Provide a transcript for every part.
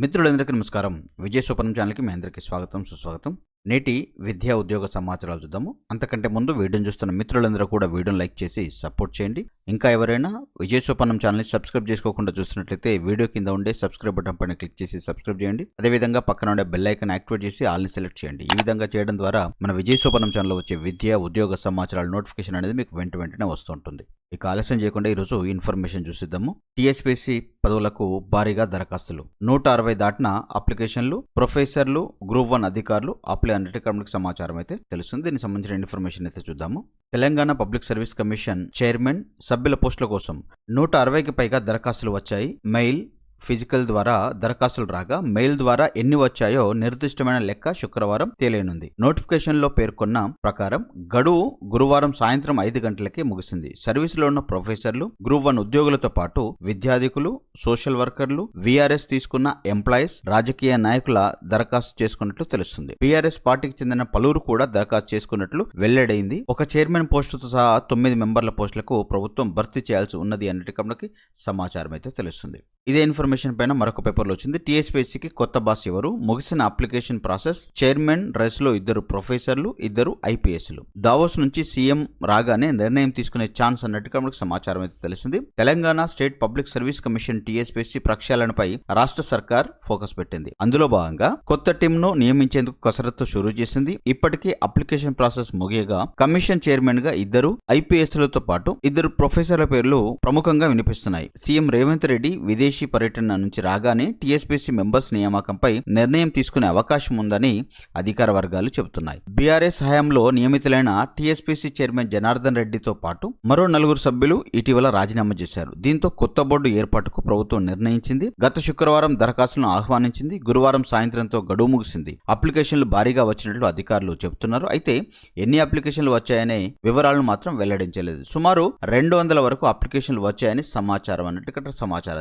మిత్రులందరికీ నమస్కారం. విజయ సూపరం ఛానల్కి మీ అందరికీ స్వాగతం సుస్వాగతం. నేటి విద్యా ఉద్యోగ సమాచారాలు చూద్దాము. అంతకంటే ముందు వీడియోని చూస్తున్న మిత్రులందరూ కూడా వీడియోని లైక్ చేసి సపోర్ట్ చేయండి. ఇంకా ఎవరైనా విజయ సోపానం ఛానల్ని సబ్స్క్రైబ్ చేసుకోకుండా చూస్తున్నట్లయితే వీడియో కింద ఉండే సబ్స్క్రైబ్ బటన్ పైన క్లిక్ చేసి సబ్స్క్రైబ్ చేయండి. అదేవిధంగా పక్కన ఉండే బెల్ ఐకన్ యాక్టివేట్ చేసి ఆల్ని సెలెక్ట్ చేయండి. ఈ విధంగా చేయడం ద్వారా మన విజయ సోపానం ఛానల్లో వచ్చే విద్యా ఉద్యోగ సమాచారాల నోటిఫికేషన్ అనేది మీకు వెంట వెంటనే వస్తుంటుంది. ఇక ఆలస్యం చేయకుండా ఈరోజు ఇన్ఫర్మేషన్ చూసిద్దాము. టీఎస్పీసీ పదవులకు భారీగా దరఖాస్తులు. నూట అరవై దాటిన అప్లికేషన్లు ప్రొఫెసర్లు గ్రూప్ వన్ అధికారులు అప్లి అన్నిటికీ సమాచారం అయితే తెలుస్తుంది. దీనికి సంబంధించిన ఇన్ఫర్మేషన్ అయితే చూద్దాము. Telangana public service commission chairman సభ్యుల పోస్టుల కోసం నూట అరవైకి పైగా దరఖాస్తులు వచ్చాయి. మెయిల్ ఫిజికల్ ద్వారా దరఖాస్తులు రాగా మెయిల్ ద్వారా ఎన్ని వచ్చాయో నిర్దిష్టమైన లెక్క శుక్రవారం తేలియనుంది. నోటిఫికేషన్లో పేర్కొన్న ప్రకారం గడువు గురువారం సాయంత్రం ఐదు గంటలకే ముగిసింది. సర్వీసులో ఉన్న ప్రొఫెసర్లు గ్రూప్ వన్ ఉద్యోగులతో పాటు విద్యాధికులు సోషల్ వర్కర్లు విఆర్ఎస్ తీసుకున్న ఎంప్లాయీస్ రాజకీయ నాయకుల దరఖాస్తు చేసుకున్నట్లు తెలుస్తుంది. బీఆర్ఎస్ పార్టీకి చెందిన పలువురు కూడా దరఖాస్తు చేసుకున్నట్లు వెల్లడైంది. ఒక చైర్మన్ పోస్టుతో సహా తొమ్మిది మెంబర్ల పోస్టులకు ప్రభుత్వం భర్తీ చేయాల్సి ఉన్నది అన్నటికీ సమాచారం అయితే తెలుస్తుంది. ఇదే ఇన్ఫర్మేషన్ పైన మరొక పేపర్లో వచ్చింది. టీఎస్పీఎస్సీకి కొత్త బాస్ ఎవరు? ముగిసిన అప్లికేషన్ ప్రాసెస్ చైర్మన్ రేస్లో ఇద్దరు ప్రొఫెసర్లు ఇద్దరు ఐపీఎస్లు. దావోస్ నుంచి సీఎం రాగానే నిర్ణయం తీసుకునే ఛాన్స్ అన్నట్టుగా మనకు సమాచారం అయితే తెలిసింది. Telangana state public service commission TSPSC ప్రక్షాళనపై రాష్ట్ర సర్కార్ ఫోకస్ పెట్టింది. అందులో భాగంగా కొత్త టీంను నియమించేందుకు కసరత్తు షురూ చేసింది. ఇప్పటికే అప్లికేషన్ ప్రాసెస్ ముగియగా కమిషన్ చైర్మన్గా ఇద్దరు ఐపీఎస్లతో పాటు ఇద్దరు ప్రొఫెసర్ల పేర్లు ప్రముఖంగా వినిపిస్తున్నాయి. సీఎం రేవంత్ రెడ్డి విదేశీ పర్యటన నుంచి రాగానే టీఎస్పీసీ మెంబర్స్ నియామకంపై నిర్ణయం తీసుకునే అవకాశం ఉందని అధికార వర్గాలు చెబుతున్నాయి. బీఆర్ఎస్ హయాంలో నియమితులైన టీఎస్పీసీ చైర్మన్ జనార్దన్ రెడ్డితో పాటు మరో నలుగురు సభ్యులు ఇటీవల రాజీనామా చేశారు. దీంతో కొత్త బోర్డు ఏర్పాటుకు ప్రభుత్వం నిర్ణయించింది. గత శుక్రవారం దరఖాస్తులను ఆహ్వానించింది. గురువారం సాయంత్రంతో గడువు ముగిసింది. అప్లికేషన్లు భారీగా వచ్చినట్లు అధికారులు చెబుతున్నారు. అయితే ఎన్ని అప్లికేషన్లు వచ్చాయనే వివరాలను మాత్రం వెల్లడించలేదు. సుమారు రెండు వందల వరకు అప్లికేషన్లు వచ్చాయని సమాచారం అన్నట్టు ఇక్కడ సమాచారం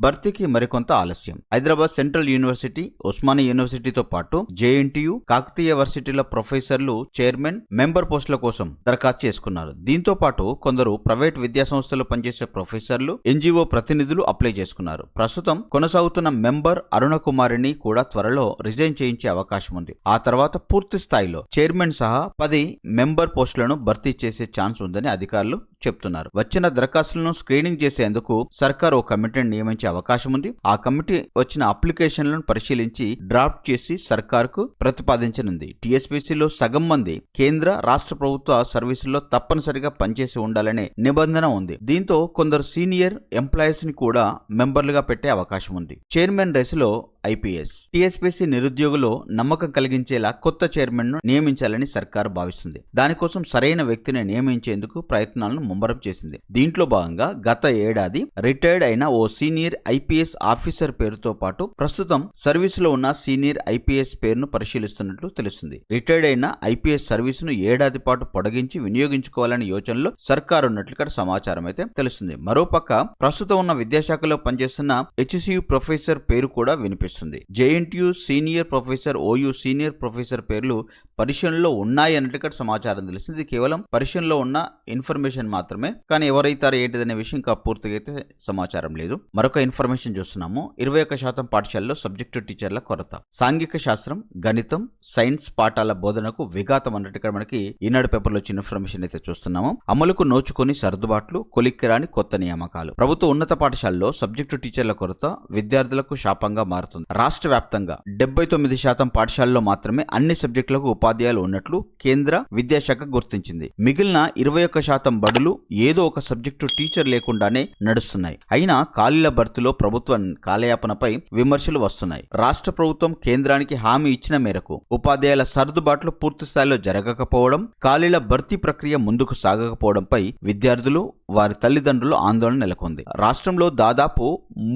భర్తీ భర్తీకి మరికొంత ఆలస్యం. హైదరాబాద్ సెంట్రల్ యూనివర్సిటీ ఉస్మానియా యూనివర్సిటీతో పాటు జేఎన్టీయు కాకతీయ యూనివర్సిటీల ప్రొఫెసర్లు చైర్మన్ మెంబర్ పోస్టుల కోసం దరఖాస్తు చేసుకున్నారు. దీంతో పాటు కొందరు ప్రైవేట్ విద్యా సంస్థలు పనిచేసే ప్రొఫెసర్లు ఎన్జిఓ ప్రతినిధులు అప్లై చేసుకున్నారు. ప్రస్తుతం కొనసాగుతున్న మెంబర్ అరుణ కుమారిని కూడా త్వరలో రిజైన్ చేయించే అవకాశం ఉంది. ఆ తర్వాత పూర్తి స్థాయిలో చైర్మన్ సహా పది మెంబర్ పోస్టులను భర్తీ చేసే ఛాన్స్ ఉందని అధికారులు చెప్తున్నారు. వచ్చిన దరఖాస్తులను స్క్రీనింగ్ చేసేందుకు సర్కార్ ఓ కమిటీని నియమించే అవకాశం ఉంది. ఆ కమిటీ వచ్చిన అప్లికేషన్లను పరిశీలించి డ్రాఫ్ట్ చేసి సర్కార్కు ప్రతిపాదించనుంది. టీఎస్పీసీలో సగం మంది కేంద్ర రాష్ట్ర ప్రభుత్వ సర్వీసుల్లో తప్పనిసరిగా పనిచేసి ఉండాలనే నిబంధన ఉంది. దీంతో కొందరు సీనియర్ ఎంప్లాయీస్ని కూడా మెంబర్లుగా పెట్టే అవకాశం ఉంది. చైర్మన్ రేసులో ఐపీఎస్. టీఎస్పీసీ నిరుద్యోగులు నమ్మకం కలిగించేలా కొత్త చైర్మన్ను నియమించాలని సర్కార్ భావిస్తుంది. దానికోసం సరైన వ్యక్తిని నియమించేందుకు ప్రయత్నాలను ముమ్మరం చేసింది. దీంట్లో భాగంగా గత ఏడాది రిటైర్డ్ అయిన ఓ సీనియర్ ఐపీఎస్ ఆఫీసర్ పేరుతో పాటు ప్రస్తుతం సర్వీసులో ఉన్న సీనియర్ ఐపీఎస్ పేరును పరిశీలిస్తున్నట్లు తెలుస్తుంది. రిటైర్డ్ అయిన ఐపీఎస్ సర్వీసును ఏడాది పాటు పొడిగించి వినియోగించుకోవాలనే యోచనలో సర్కారు ఉన్నట్లు ఇక్కడ సమాచారం అయితే తెలుస్తుంది. మరోపక్క ప్రస్తుతం ఉన్న విద్యాశాఖలో పనిచేస్తున్న హెచ్సియు ప్రొఫెసర్ పేరు కూడా వినిపిస్తుంది. JNTU senior professor OU senior professor పేర్లు పరిశీలనలో ఉన్నాయి ఇక్కడ సమాచారం తెలిసింది ఇది కేవలం పరిశీలనలో ఉన్న ఇన్ఫర్మేషన్ మాత్రమే. కానీ ఎవరైతారో ఏంటిదనే విషయం ఇంకా పూర్తిగా అయితే సమాచారం లేదు. మరొక ఇన్ఫర్మేషన్ చూస్తున్నాము. ఇరవై ఒక్క శాతం పాఠశాలలో సబ్జెక్టు టీచర్ల కొరత. సాంఘిక శాస్త్రం గణితం సైన్స్ పాఠాల బోధనకు విఘాతం అన్నట్టు ఇక్కడ మనకి ఈనాడు పేపర్లో వచ్చిన ఇన్ఫర్మేషన్ అయితే చూస్తున్నాము. అమలుకు నోచుకొని సర్దుబాట్లు కొలిక్కిరాని కొత్త నియామకాలు. ప్రభుత్వ ఉన్నత పాఠశాలలో సబ్జెక్టు టీచర్ల కొరత విద్యార్థులకు శాపంగా మారుతుంది. రాష్ట్ర వ్యాప్తంగా డెబ్బై తొమ్మిది శాతం పాఠశాలలో మాత్రమే అన్ని సబ్జెక్టులకు ఉపాధ్యాయులు ఉన్నట్లు కేంద్ర విద్యాశాఖ గుర్తించింది. మిగిలిన ఇరవై ఒక్క శాతం బడులు ఏదో ఒక సబ్జెక్టు టీచర్ లేకుండానే నడుస్తున్నాయి. అయినా ఖాళీల భర్తీలో ప్రభుత్వ కాలయాపనపై విమర్శలు వస్తున్నాయి. రాష్ట్ర ప్రభుత్వం కేంద్రానికి హామీ ఇచ్చిన మేరకు ఉపాధ్యాయుల సర్దుబాట్లు పూర్తి స్థాయిలో జరగకపోవడం ఖాళీల భర్తీ ప్రక్రియ ముందుకు సాగకపోవడంపై విద్యార్థులు వారి తల్లిదండ్రులు ఆందోళన నెలకొంది. రాష్ట్రంలో దాదాపు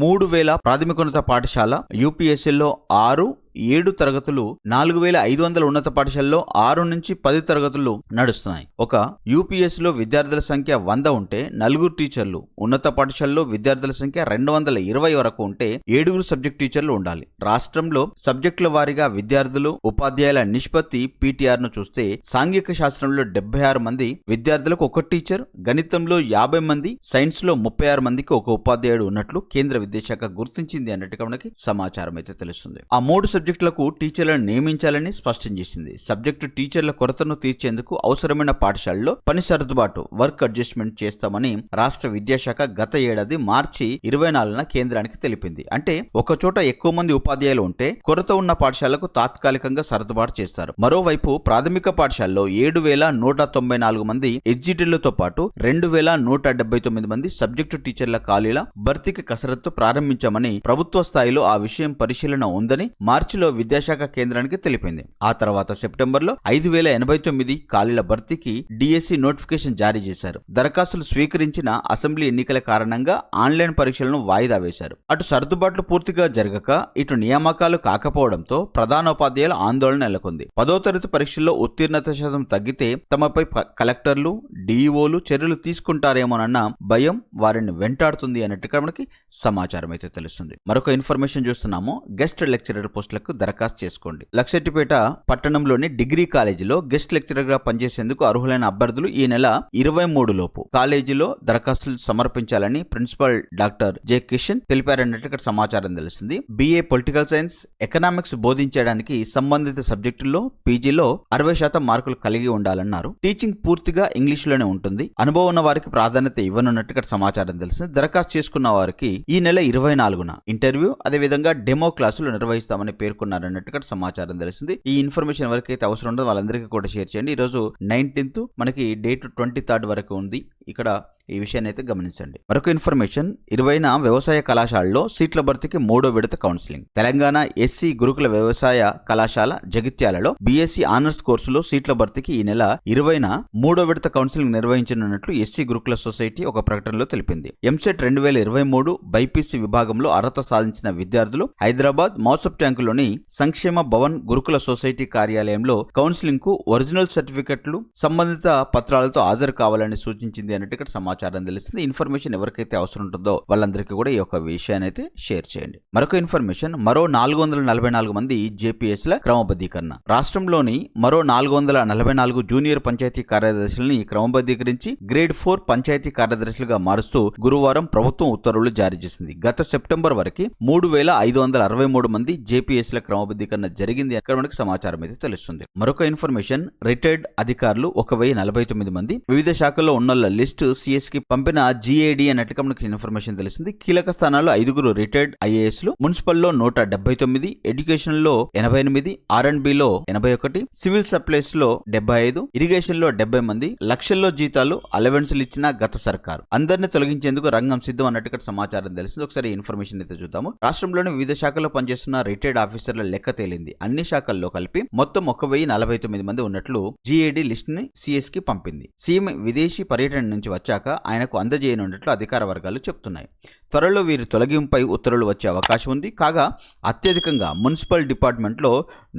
మూడు వేల ప్రాథమికోన్నత పాఠశాల యూపీఎస్సీలో ఆరు ఏడు తరగతులు నాలుగు వేల ఐదు వందల ఉన్నత పాఠశాలలో ఆరు నుంచి పది తరగతులు నడుస్తున్నాయి. ఒక యూపీఎస్లో విద్యార్థుల సంఖ్య వంద ఉంటే నలుగురు టీచర్లు ఉన్నత పాఠశాలలో విద్యార్థుల సంఖ్య రెండు వందల ఇరవై వరకు ఉంటే ఏడుగురు సబ్జెక్ట్ టీచర్లు ఉండాలి. రాష్ట్రంలో సబ్జెక్టుల వారీగా విద్యార్థులు ఉపాధ్యాయుల నిష్పత్తి పీటీఆర్ను చూస్తే సాంఘిక శాస్త్రంలో డెబ్బై ఆరు మంది విద్యార్థులకు ఒక టీచర్ గణితంలో యాభై మంది సైన్స్లో ముప్పై ఆరు మందికి ఒక ఉపాధ్యాయుడు ఉన్నట్లు కేంద్ర విద్యాశాఖ గుర్తించింది అన్నట్టుగా మనకి సమాచారం అయితే తెలుస్తుంది. ఆ మూడు సబ్జెక్టులకు టీచర్లను నియమించాలని స్పష్టం చేసింది. సబ్జెక్టు టీచర్ల కొరతను తీర్చేందుకు అవసరమైన పాఠశాలలో పని సర్దుబాటు వర్క్ అడ్జస్ట్మెంట్ చేస్తామని రాష్ట్ర విద్యాశాఖ గత ఏడాది మార్చి ఇరవై నాలుగున కేంద్రానికి తెలిపింది. అంటే ఒక చోట ఎక్కువ మంది ఉపాధ్యాయులు ఉంటే కొరత ఉన్న పాఠశాలకు తాత్కాలికంగా సర్దుబాటు చేస్తారు. మరోవైపు ప్రాథమిక పాఠశాలలో ఏడు వేల నూట తొంభై నాలుగు మంది ఎడ్జిటీలతో పాటు రెండు వేల నూట నూట డెబ్బై తొమ్మిది మంది సబ్జెక్టు టీచర్ల ఖాళీల భర్తీకి కసరత్తు ప్రారంభించామని ప్రభుత్వ స్థాయిలో ఆ విషయం పరిశీలన ఉందని మార్చిలో విద్యాశాఖ కేంద్రానికి తెలిపింది. ఆ తర్వాత సెప్టెంబర్లో ఐదు వేల ఎనభై తొమ్మిది ఖాళీల భర్తీకి డిఎస్సి నోటిఫికేషన్ జారీ చేశారు. దరఖాస్తులు స్వీకరించిన అసెంబ్లీ ఎన్నికల కారణంగా ఆన్లైన్ పరీక్షలను వాయిదా వేశారు. అటు సర్దుబాట్లు పూర్తిగా జరగక ఇటు నియామకాలు కాకపోవడంతో ప్రధానోపాధ్యాయుల ఆందోళన నెలకొంది. పదో తరగతి పరీక్షల్లో ఉత్తీర్ణత శాతం తగ్గితే తమపై కలెక్టర్లు డీఈఓలు చర్యలు తీసుకుంటారేమోనన్న భయం వారిని వెంటాడుతుంది అన్నట్టుగా మనకి సమాచారం అయితే తెలుస్తుంది. మరొక ఇన్ఫర్మేషన్ చూస్తున్నాము. గెస్ట్ లెక్చరర్ పోస్టులకు దరఖాస్తు చేసుకోండి. లక్షెట్టిపేట పట్టణంలోని డిగ్రీ కాలేజీలో గెస్ట్ లెక్చరర్గా పనిచేసేందుకు అర్హులైన అభ్యర్థులు ఈ నెల ఇరవై మూడు లోపు కాలేజీలో దరఖాస్తులు సమర్పించాలని ప్రిన్సిపల్ డాక్టర్ జె కిషన్ తెలిపారన్నట్టు ఇక్కడ సమాచారం తెలుస్తుంది. బిఏ పొలిటికల్ సైన్స్ ఎకనామిక్స్ బోధించడానికి సంబంధిత సబ్జెక్టుల్లో పీజీలో అరవై శాతం మార్కులు కలిగి ఉండాలన్నారు. టీచింగ్ పూర్తిగా ఇంగ్లీష్లోనే ఉంటుంది. అనుభవం ఉన్న వారికి ప్రాధాన్యత ప్రాధాన్యత ఇవ్వనున్నట్టుగా సమాచారం తెలిసింది. దరఖాస్తు చేసుకున్న వారికి ఈ నెల ఇరవై నాలుగున ఇంటర్వ్యూ అదేవిధంగా డెమో క్లాసులు నిర్వహిస్తామని పేర్కొన్నారన్నట్టుగా సమాచారం తెలిసింది. ఈ ఇన్ఫర్మేషన్ వరకు అయితే అవసరం ఉందో వాళ్ళందరికీ కూడా షేర్ చేయండి. ఈ రోజు నైన్టీన్త్ మనకి డేట్ ట్వంటీ థర్డ్ వరకు ఉంది. ఇక్కడ ఈ విషయాన్ని అయితే గమనించండి. మరొక ఇన్ఫర్మేషన్ ఇరవైన వ్యవసాయ కళాశాలలో సీట్ల భర్తీకి మూడో విడత కౌన్సిలింగ్. తెలంగాణ ఎస్సీ గురుకుల వ్యవసాయ కళాశాల జగిత్యాలలో బీఎస్సీ ఆనర్స్ కోర్సులో సీట్ల భర్తీకి ఈ నెల ఇరవైన మూడో విడత కౌన్సిలింగ్ నిర్వహించనున్నట్లు ఎస్సీ గురుకుల సొసైటీ ఒక ప్రకటనలో తెలిపింది. ఎంసెట్ రెండు వేల ఇరవై మూడు బైపీసీ విభాగంలో అర్హత సాధించిన విద్యార్థులు హైదరాబాద్ మౌసప్ ట్యాంకులోని సంక్షేమ భవన్ గురుకుల సొసైటీ కార్యాలయంలో కౌన్సిలింగ్కు ఒరిజినల్ సర్టిఫికెట్లు సంబంధిత పత్రాలతో హాజరు కావాలని సూచించింది అన్నట్టు ఇక్కడ సమాచారం తెలిసింది ఇన్ఫర్మేషన్ ఎవరికైతే అవసరం ఉంటుందో వాళ్ళందరికీ కూడా ఈ యొక్క విషయాన్ని అయితే షేర్ చేయండి. మరొక ఇన్ఫర్మేషన్ మరో నాలుగు వందల నలభై నాలుగు మంది జేపీఎస్ ల క్రమబద్ధీకరణ. రాష్ట్రంలోని మరో నాలుగు వందల నలభై నాలుగు జూనియర్ పంచాయతీ కార్యదర్శులని క్రమబద్ధీకరించి గ్రేడ్ ఫోర్ పంచాయతీ కార్యదర్శులుగా మారుస్తూ గురువారం ప్రభుత్వం ఉత్తర్వులు జారీ చేసింది. గత సెప్టెంబర్ వరకు మూడు వేల ఐదు వందల అరవై మూడు మంది జేపీఎస్ ల క్రమబద్ధీకరణ జరిగింది అక్కడ మనకి సమాచారం అయితే తెలుస్తుంది. మరొక ఇన్ఫర్మేషన్ రిటైర్డ్ అధికారులు ఒక వెయ్యి నలభై తొమ్మిది మంది. వివిధ శాఖల్లో ఉన్న లిస్ట్ సిఎస్కి పంపిన జీఏడి అన్నట్టుగా మనకి ఇన్ఫర్మేషన్ తెలిసింది. కీలక స్థానాల్లో ఐదుగురు రిటైర్డ్ ఐఏఎస్లు నూట డెబ్బై తొమ్మిది ఎడ్యుకేషన్లో ఎనభై ఎనిమిది ఆర్ అండ్ ఎనభై ఒకటి సివిల్ సప్లైస్లో డెబ్బై ఐదు ఇరిగేషన్లో డెబ్బై మంది లక్షల్లో జీతాలు అలవెన్స్లు ఇచ్చిన గత సర్కారు. అందరిని తొలగించేందుకు రంగం సిద్ధం అన్నట్టు సమాచారం తెలిసింది. ఒకసారి ఇన్ఫర్మేషన్ అయితే చూద్దాము. రాష్ట్రంలోని వివిధ శాఖల్లో పనిచేస్తున్న రిటైర్డ్ ఆఫీసర్ల లెక్క తేలింది. అన్ని శాఖల్లో కలిపి మొత్తం ఒక వెయ్యి నలభై తొమ్మిది మంది ఉన్నట్లు జీఏడి లిస్ట్ని సిఎస్కి పంపింది. సీఎం విదేశీ పర్యటన నుంచి వచ్చాక ఆయనకు అందజేయనున్నట్లు అధికార వర్గాలు చెప్తున్నాయి. త్వరలో వీరి తొలగింపై ఉత్తర్వులు వచ్చే అవకాశం ఉంది. కాగా అత్యధికంగా మున్సిపల్ డిపార్ట్మెంట్లో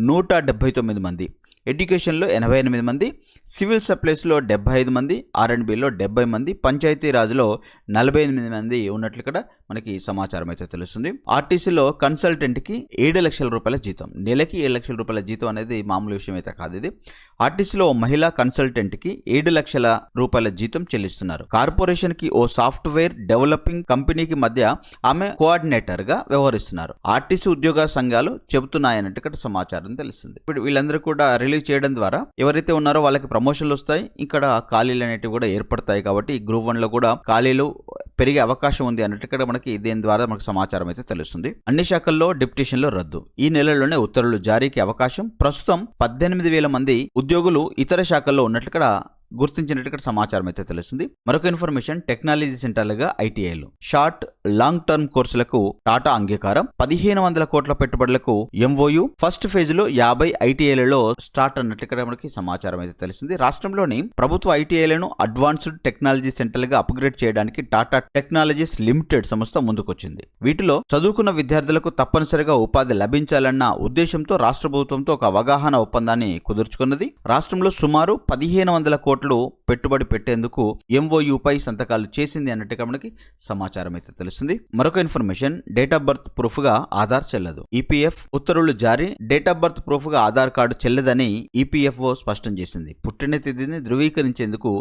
నూట డెబ్బై తొమ్మిది మంది ఎడ్యుకేషన్లో ఎనభై ఎనిమిది మంది సివిల్ సప్లైస్లో డెబ్బై ఐదు మంది ఆర్ డెబ్బై మంది పంచాయతీరాజ్లో నలభై ఎనిమిది మంది ఉన్నట్లు ఇక్కడ మనకి సమాచారం అయితే తెలుస్తుంది. ఆర్టీసీలో కన్సల్టెంట్కి ఏడు లక్షల రూపాయల జీతం నెలకి ఏడు లక్షల రూపాయల జీతం అనేది మామూలు విషయం అయితే కాదు ఇది. ఆర్టీసీలో మహిళా కన్సల్టెంట్కి ఏడు లక్షల రూపాయల జీతం చెల్లిస్తున్నారు. కార్పొరేషన్కి ఓ సాఫ్ట్వేర్ డెవలపింగ్ కంపెనీకి మధ్య ఆమె కోఆర్డినేటర్గా వ్యవహరిస్తున్నారు. ఆర్టీసీ ఉద్యోగ సంఘాలు చెబుతున్నాయన్నట్టు ఇక్కడ సమాచారం తెలుస్తుంది. ఇప్పుడు వీళ్ళందరూ కూడా రిలీజ్ రిలీవ్ చేయడం ద్వారా ఎవరైతే ఉన్నారో వాళ్ళకి ప్రమోషన్లు వస్తాయి. ఇక్కడ ఖాళీలు అనేటివి కూడా ఏర్పడతాయి కాబట్టి ఈ గ్రూప్ వన్లో కూడా ఖాళీలు పెరిగే అవకాశం ఉంది అన్నట్టు ఇక్కడ మనకి దీని ద్వారా మనకు సమాచారం అయితే తెలుస్తుంది. అన్ని శాఖల్లో డిప్యూటేషన్లు రద్దు. ఈ నెలలోనే ఉత్తర్వులు జారీకి అవకాశం. ప్రస్తుతం పద్దెనిమిది వేల మంది ఉద్యోగులు ఇతర శాఖల్లో ఉన్నట్లు ఇక్కడ గుర్తించినట్టు ఇక్కడ సమాచారం అయితే తెలుస్తుంది. మరొక ఇన్ఫర్మేషన్ టెక్నాలజీ సెంటర్లుగా ఐటీఐలు. షార్ట్ లాంగ్ టర్మ్ కోర్సులకు టాటా అంగీకారం. పదిహేను వందల కోట్ల పెట్టుబడులకు ఎంఓయు ఫస్ట్ ఫేజ్లో యాభై ఐటీఐలలో స్టార్ట్ అన్నట్లు ఇక్కడ మనకి సమాచారం అయితే తెలిసింది రాష్ట్రంలోని ప్రభుత్వ ఐటీఐలను అడ్వాన్స్డ్ టెక్నాలజీ సెంటర్లుగా అప్గ్రేడ్ చేయడానికి టాటా టెక్నాలజీస్ లిమిటెడ్ సంస్థ ముందుకొచ్చింది. వీటిలో చదువుకున్న విద్యార్థులకు తప్పనిసరిగా ఉపాధి లభించాలన్న ఉద్దేశంతో రాష్ట్ర ప్రభుత్వంతో ఒక అవగాహన ఒప్పందాన్ని కుదుర్చుకున్నది. రాష్ట్రంలో సుమారు పదిహేను వందల కోట్ల పెట్టుబడి పెట్టేందుకు ఎంఓయూపై సంతకాలు చేసింది అన్నట్టుగా మనకి సమాచారం అయితే తెలుస్తుంది. మరొక ఇన్ఫర్మేషన్ డేట్ ఆఫ్ బర్త్ ప్రూఫ్గా ఆధార్ చెల్లదు. ఈపీఎఫ్ ఉత్తర్వులు జారీ డేట్ ఆఫ్ బర్త్ ప్రూఫ్గా ఆధార్ కార్డు చెల్లదని ఈపీఎఫ్ఓ స్పష్టం చేసింది. పుట్టిన తేదీని ధృవీకరించేందుకు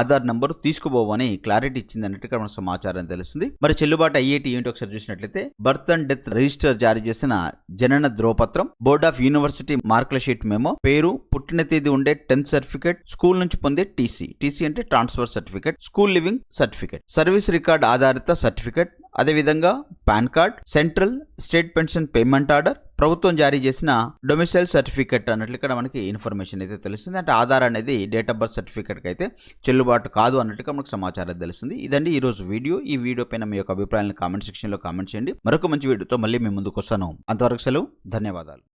ఆధార్ నంబర్ తీసుకుపోవని క్లారిటీ ఇచ్చింది అన్నట్టుగా మన సమాచారం తెలుస్తుంది. మరి చెల్లుబాటు అయ్యేటి ఏంటి ఒకసారి చూసినట్లయితే బర్త్ అండ్ డెత్ రిజిస్టర్ జారీ చేసిన జనన ధ్రువపత్రం బోర్డ్ ఆఫ్ యూనివర్సిటీ మార్కుల షీట్ మెమో పేరు పుట్టిన తేదీ ఉండే టెన్త్ సర్టిఫికేట్ స్కూల్ నుంచి పొందే టీసీ టీసీ అంటే transfer certificate school living certificate service record ఆధారిత సర్టిఫికేట్ అదేవిధంగా PAN card central state pension payment order ప్రభుత్వం జారీ చేసిన డొమిసైల్ సర్టిఫికేట్ అన్నట్లు ఇక్కడ మనకి ఇన్ఫర్మేషన్ అయితే తెలుస్తుంది. అంటే ఆధార్ అనేది డేట్ ఆఫ్ బర్త్ సర్టిఫికేట్కి అయితే చెల్లుబాటు కాదు అన్నట్టుగా మనకు సమాచారం తెలుస్తుంది. ఇదండి ఈ రోజు వీడియో. ఈ వీడియో పైన మీ యొక్క అభిప్రాయాలను కామెంట్ సెక్షన్లో కామెంట్ చేయండి. మరొక మంచి వీడియోతో మళ్ళీ మీ ముందుకు వస్తాను. అంతవరకు సెలవు. ధన్యవాదాలు.